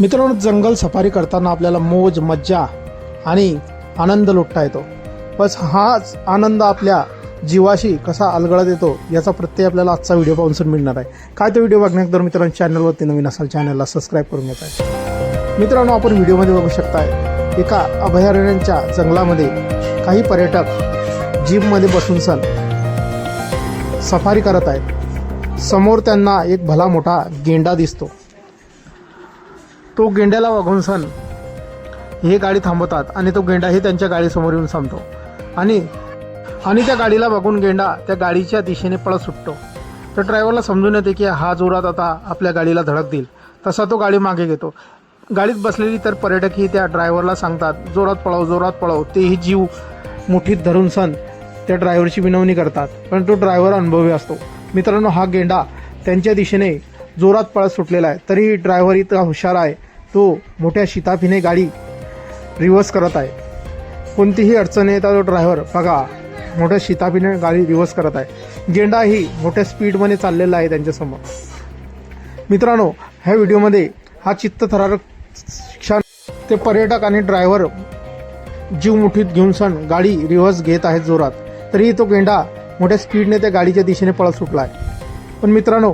मित्रांनो जंगल सफारी करताना आपल्याला मोज मज्जा आणि आनंद लुटता येतो. बस हाच आनंद आपल्या जीवाशी कसा अलगडत येतो याचा प्रत्यय आपल्याला आजचा व्हिडिओ पाहून मिळणार आहे. काय तो व्हिडिओ बघण्याकदर मित्रांनो चॅनलवरती नवीन असाल चॅनलला सबस्क्राईब करून घेत आहे. मित्रांनो आपण व्हिडिओमध्ये बघू शकताय एका अभयारण्यांच्या जंगलामध्ये काही पर्यटक जीपमध्ये बसून सन सफारी करत आहेत. समोर त्यांना एक भला मोठा गेंडा दिसतो. तो गेंड्याला वाघून सण हे गाडी थांबवतात आणि तो गेंडाही त्यांच्या गाडीसमोर येऊन थांबतो. आणि आणि त्या गाडीला बघून गेंडा त्या गाडीच्या दिशेने पळत सुटतो. तर ड्रायव्हरला समजून येते की हा जोरात आता आपल्या गाडीला धडक देईल. तसा तो गाडी मागे घेतो. गाडीत बसलेली तर पर्यटकही त्या ड्रायव्हरला सांगतात जोरात पळव जोरात पळव तेही जीव मुठीत धरून सण त्या ड्रायव्हरची विनवणी करतात पण तो ड्रायव्हर अनुभवी असतो. मित्रांनो हा गेंडा त्यांच्या दिशेने जोरात पळत सुटलेला आहे. तरीही ड्रायव्हर इतका हुशार आहे तो मोठ्या शिताफीने गाडी रिव्हर्स करत आहे. कोणतीही अडचण येता तो ड्रायव्हर बघा मोठ्या शिताफीने गाडी रिव्हर्स करत आहे. गेंडाही मोठ्या स्पीडमध्ये चाललेला आहे त्यांच्यासमोर. मित्रांनो ह्या व्हिडिओमध्ये हा चित्त थरारक क्षण ते पर्यटक आणि ड्रायव्हर जीव मुठीत घेऊन सण गाडी रिव्हर्स घेत आहेत जोरात. तरीही तो गेंडा मोठ्या स्पीडने त्या गाडीच्या दिशेने पळत सुटला आहे. पण मित्रांनो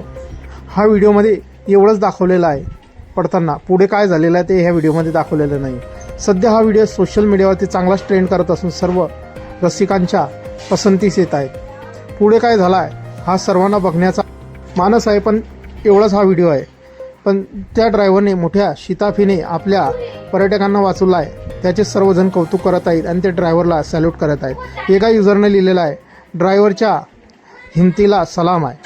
हा व्हिडिओमध्ये एवढंच दाखवलेलं आहे. पडताना पुढे काय झालेलं आहे ते ह्या व्हिडिओमध्ये दाखवलेलं नाही. सध्या हा व्हिडिओ सोशल मीडियावरती चांगलाच ट्रेंड करत असून सर्व रसिकांच्या पसंतीस येत आहेत. पुढे काय झाला आहे हा सर्वांना बघण्याचा मानस आहे पण एवढाच हा व्हिडिओ आहे. पण त्या ड्रायव्हरने मोठ्या शिताफीने आपल्या पर्यटकांना वाचवला आहे त्याचे सर्वजण कौतुक करत आहेत आणि ते ड्रायव्हरला सॅल्यूट करत आहेत. एका युजरने लिहिलेलं आहे ड्रायव्हरच्या हिमतीला सलाम आहे.